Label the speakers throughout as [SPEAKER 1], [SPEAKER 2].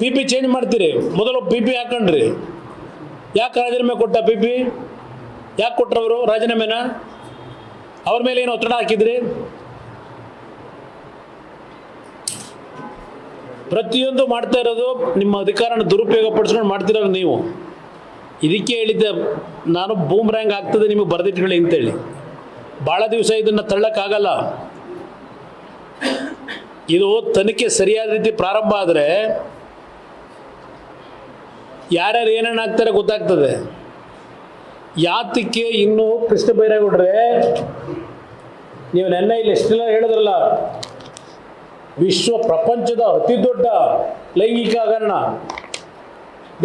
[SPEAKER 1] P P change ಮಾಡ್ತೀರಿ. ಮೊದಲು P P ಹಾಕೊಂಡ್ರಿ. ಯಾಕೆ ರಾಜೀನಾಮೆ ಕೊಟ್ಟ ಪಿ ಪಿ ಯಾಕೆ ಕೊಟ್ಟರವರು ರಾಜೀನಾಮೆನ ಅವ್ರ ಮೇಲೆ ಏನು ಒತ್ತಡ ಹಾಕಿದ್ರಿ? ಪ್ರತಿಯೊಂದು ಮಾಡ್ತಾ ಇರೋದು ನಿಮ್ಮ ಅಧಿಕಾರನ ದುರುಪಯೋಗ ಪಡಿಸ್ಕೊಂಡು ಮಾಡ್ತಿರೋದು ನೀವು. ಇದಕ್ಕೆ ಹೇಳಿದ್ದೆ ನಾನು ಬೂಮ್ ರ್ಯಾಂಕ್ ಆಗ್ತದೆ ನಿಮಗೆ ಬರೆದಿಟ್ಕೊಳ್ಳಿ ಅಂತೇಳಿ. ಭಾಳ ದಿವಸ ಇದನ್ನು ತಳ್ಳಕ್ಕಾಗಲ್ಲ. ಇದು ತನಿಖೆ ಸರಿಯಾದ ರೀತಿ ಪ್ರಾರಂಭ ಆದರೆ ಯಾರ್ಯಾರು ಏನೇನು ಆಗ್ತಾರೆ ಗೊತ್ತಾಗ್ತದೆ. ಯಾತಕ್ಕೆ ಇನ್ನು ಕೃಷ್ಣ ಬೈರೇಗೌಡ್ರೆ, ನೀವು ನೆನ್ನೆ ಇಲ್ಲಿ ಎಷ್ಟೆಲ್ಲ ಹೇಳಿದ್ರಲ್ಲ, ವಿಶ್ವ ಪ್ರಪಂಚದ ಅತಿ ದೊಡ್ಡ ಲೈಂಗಿಕ ಹಗರಣ.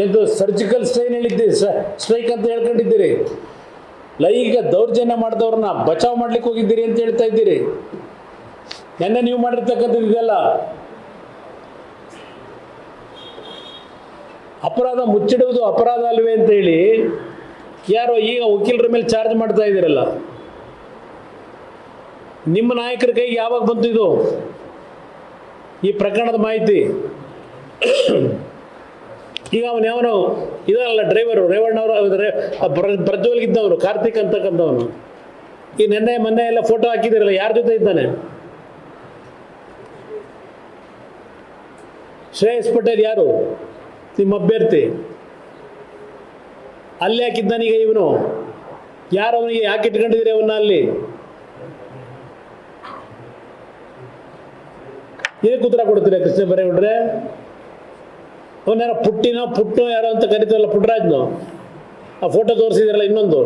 [SPEAKER 1] ಇದು ಸರ್ಜಿಕಲ್ ಸ್ಟ್ರೈನ್ ಹೇಳಿದ್ದೀರಿ ಸ್ಟ್ರೈಕ್ ಅಂತ ಹೇಳ್ಕೊಂಡಿದ್ದೀರಿ. ಲೈಂಗಿಕ ದೌರ್ಜನ್ಯ ಮಾಡಿದವ್ರನ್ನ ಬಚಾವ್ ಮಾಡ್ಲಿಕ್ಕೆ ಹೋಗಿದ್ದೀರಿ ಅಂತ ಹೇಳ್ತಾ ಇದ್ದೀರಿ. ನೆನ್ನೆ ನೀವು ಮಾಡಿರ್ತಕ್ಕಂಥದ್ದು ಇದೆಲ್ಲ ಅಪರಾಧ ಮುಚ್ಚಿಡುವುದು ಅಪರಾಧ ಅಲ್ವೇ ಅಂತೇಳಿ ಯಾರೋ ಈಗ ವಕೀಲರ ಮೇಲೆ ಚಾರ್ಜ್ ಮಾಡ್ತಾ ಇದ್ದೀರಲ್ಲ. ನಿಮ್ಮ ನಾಯಕರ ಕೈಗೆ ಯಾವಾಗ ಬಂತು ಇದು? ಈ ಪ್ರಕರಣದ ಮಾಹಿತಿ. ಈಗ ಅವನು ಯಾವನು? ಇದಲ್ಲ ಡ್ರೈವರು ರೇವಣ್ಣವರು ಪ್ರಜ್ವಲ್ಗಿದ್ದವನು ಕಾರ್ತಿಕ್ ಅಂತಕ್ಕಂಥವನು. ಈ ನಿನ್ನೆ ಮೊನ್ನೆ ಎಲ್ಲ ಫೋಟೋ ಹಾಕಿದಿರಲ್ಲ, ಯಾರ ಜೊತೆ ಇದ್ದಾನೆ? ಶ್ರೇಯಸ್ ಪಟೇಲ್ ಯಾರು? ನಿಮ್ಮ ಅಭ್ಯರ್ಥಿ. ಅಲ್ಲಿ ಹಾಕಿದ್ದಾನೀಗ ಇವನು? ಯಾರು ಅವನಿಗೆ ಯಾಕೆ ಇಟ್ಕೊಂಡಿದ್ದೀರಿ ಅವನ್ನ ಅಲ್ಲಿ? ಏನಕ್ಕೆ ಉತ್ತರ ಕೊಡ್ತೀರಾ ಕೃಷ್ಣ ಬರೇಗೌಡ್ರೆ ಅವನ್ಯಾರೋ ಪುಟ್ಟಿನೋ, ಪುಟ್ಟು ಯಾರೋ ಅಂತ ಕರಿತಾರಲ್ಲ ಪುಟ್ಟರಾಜ್ನು? ಆ ಫೋಟೋ ತೋರಿಸಿದಿರಲ್ಲ ಇನ್ನೊಂದು.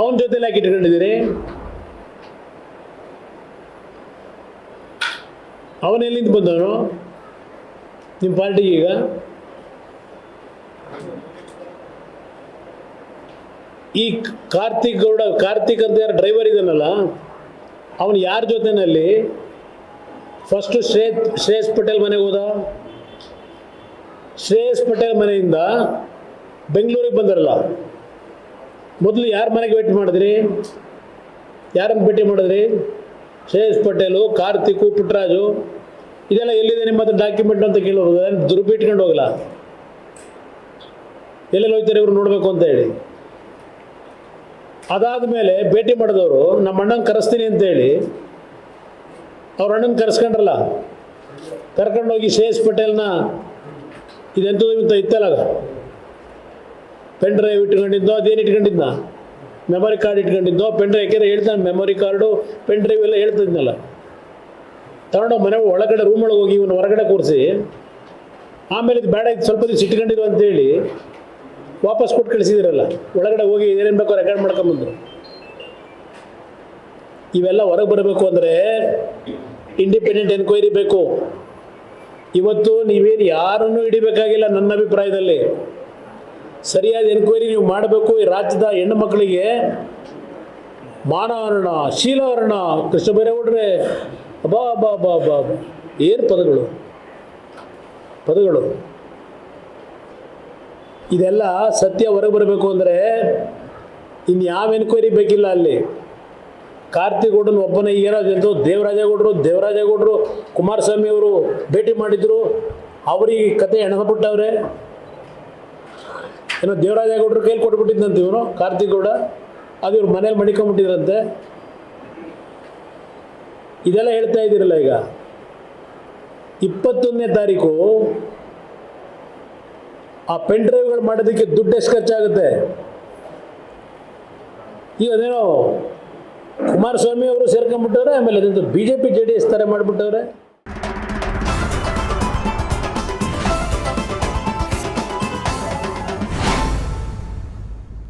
[SPEAKER 1] ಅವನ ಜೊತೆಲಿ ಹಾಕಿ ಇಟ್ಕೊಂಡಿದ್ದೀರಿ? ಅವನು ಎಲ್ಲಿಂದ ಬಂದವನು? ನಿಮ್ಮ ಪಾರ್ಟಿಗೆ ಈಗ? ಈ ಕಾರ್ತಿಕ್ ಗೌಡ, ಕಾರ್ತಿಕ್ ಅಂತ ಯಾರು ಡ್ರೈವರ್ ಇದ್ದಾನಲ್ಲ, ಅವನು ಯಾರ ಜೊತೆನಲ್ಲಿ ಫಸ್ಟು ಶ್ರೇಯ್ ಶ್ರೇಯಸ್ ಪಟೇಲ್ ಮನೆಗೆ ಹೋದ? ಶ್ರೇಯಸ್ ಪಟೇಲ್ ಮನೆಯಿಂದ ಬೆಂಗಳೂರಿಗೆ ಬಂದರಲ್ಲ. ಮೊದಲು ಯಾರ ಮನೆಗೆ ಭೇಟಿ ಮಾಡಿದ್ರಿ? ಯಾರನ್ನು ಭೇಟಿ ಮಾಡಿದ್ರಿ? ಶ್ರೇಯಸ್ ಪಟೇಲು, ಕಾರ್ತಿಕು, ಪುಟ್ಟರಾಜು ಇದೆಲ್ಲ ಎಲ್ಲಿದೆ ನಿಮ್ಮ ಹತ್ರ ಡಾಕ್ಯುಮೆಂಟ್ ಅಂತ ಕೇಳೋದು? ದುರುಪಿಟ್ಕೊಂಡು ಹೋಗಲ್ಲ ಎಲ್ಲೆಲ್ಲಿ ಹೋಗ್ತಾರೆ ಇವರು ನೋಡಬೇಕು ಅಂತ ಹೇಳಿ. ಅದಾದ ಮೇಲೆ ಭೇಟಿ ಮಾಡಿದವರು, ನಮ್ಮ ಅಣ್ಣನ ಕರೆಸ್ತೀನಿ ಅಂತ ಹೇಳಿ. ಅವ್ರ ಅಣ್ಣನ ಕರೆಸ್ಕೊಂಡ್ರಲ್ಲ? ಕರ್ಕೊಂಡೋಗಿ ಶ್ರೇಯಸ್ ಪಟೇಲ್ನ ಇದೆಂತೂ ಇಂಥ ಇತ್ತಲ್ಲ ಪೆನ್ ಡ್ರೈವ್ ಇಟ್ಕೊಂಡಿದ್ದೋ, ಅದೇನು ಇಟ್ಕೊಂಡಿದ್ದ ಮೆಮೊರಿ ಕಾರ್ಡ್ ಇಟ್ಕೊಂಡಿದ್ದೋ, ಪೆನ್ ಡ್ರೈವ್ ಯಾಕೆಂದ್ರೆ ಹೇಳ್ತಾನೆ, ಮೆಮೊರಿ ಕಾರ್ಡು, ಪೆನ್ ಡ್ರೈವ್ ಎಲ್ಲ ಹೇಳ್ತಿದ್ನಲ್ಲ. ತಗೊಂಡು ಮನೆ ಒಳಗಡೆ ರೂಮ್ ಒಳಗೆ ಹೋಗಿ ಇವನು ಹೊರಗಡೆ ಕೂರಿಸಿ, ಆಮೇಲೆ ಇದು ಬೇಡ, ಇದು ಸ್ವಲ್ಪ ದಿವಸ ಇಟ್ಕೊಂಡಿರು ಅಂತೇಳಿ ವಾಪಸ್ ಕೊಟ್ಟು ಕಳಿಸಿದಿರಲ್ಲ. ಒಳಗಡೆ ಹೋಗಿ ಏನೇನು ಬೇಕೋ ರೆಕಾರ್ಡ್ ಮಾಡ್ಕೊಂಬಂದ್ರು ಇವೆಲ್ಲ ಹೊರಗೆ ಬರಬೇಕು ಅಂದರೆ ಇಂಡಿಪೆಂಡೆಂಟ್ ಎನ್ಕ್ವೈರಿ ಬೇಕು. ಇವತ್ತು ನೀವೇನು ಯಾರನ್ನೂ ಹಿಡಿಬೇಕಾಗಿಲ್ಲ ನನ್ನ ಅಭಿಪ್ರಾಯದಲ್ಲಿ. ಸರಿಯಾದ ಎನ್ಕ್ವೈರಿ ನೀವು ಮಾಡಬೇಕು, ಈ ರಾಜ್ಯದ ಹೆಣ್ಣು ಮಕ್ಕಳಿಗೆ ಮಾನವರ್ಣ, ಶೀಲವರ್ಣ, ಕೃಷ್ಣ ಬೈರೇಗೌಡ್ರೆ ಬಾ ಬಾ ಬಾ ಬಾ ಏನು ಪದಗಳು? ಪದಗಳು. ಇದೆಲ್ಲ ಸತ್ಯ ಹೊರಗೆ ಬರಬೇಕು ಅಂದರೆ ಇನ್ನು ಯಾವ ಎನ್ಕ್ವೈರಿ ಬೇಕಿಲ್ಲ ಅಲ್ಲಿ. ಕಾರ್ತಿಗೌಡನ ದೇವರಾಜ ಏನೋ ದೇವರಾಜೇಗೌಡರು ದೇವರಾಜೇಗೌಡರು ಕುಮಾರಸ್ವಾಮಿ ಅವರು ಭೇಟಿ ಮಾಡಿದ್ರು. ಅವ್ರಿಗೆ ಕತೆ ಎಣಬಿಟ್ಟವ್ರೆ ಏನೋ ದೇವರಾಜೇಗೌಡರು ಕೈಲಿ ಕೊಟ್ಬಿಟ್ಟಿದ್ದಂತೆ ಇವನು ಕಾರ್ತಿಗೌಡ ಅದು ಇವ್ರು ಮನೇಲಿ ಮಡಿಕೊಂಬಿಟ್ಟಿದ್ರಂತೆ ಇದೆಲ್ಲ ಹೇಳ್ತಾ ಇದ್ದೀರಲ್ಲ ಈಗ? ಇಪ್ಪತ್ತೊಂದನೇ ತಾರೀಕು ಆ ಪೆನ್ ಡ್ರೈವ್ಗಳು ಮಾಡೋದಕ್ಕೆ ದುಡ್ಡು ಎಷ್ಟು ಖರ್ಚಾಗುತ್ತೆ? ಈಗ ಅದೇನೋ ಕುಮಾರಸ್ವಾಮಿ ಅವರು ಸೇರ್ಕೊಂಡ್ಬಿಟ್ಟವ್ರೆ, ಆಮೇಲೆ ಅದೊಂದು B J P J D S ಥರ ಮಾಡಿಬಿಟ್ಟವ್ರೆ.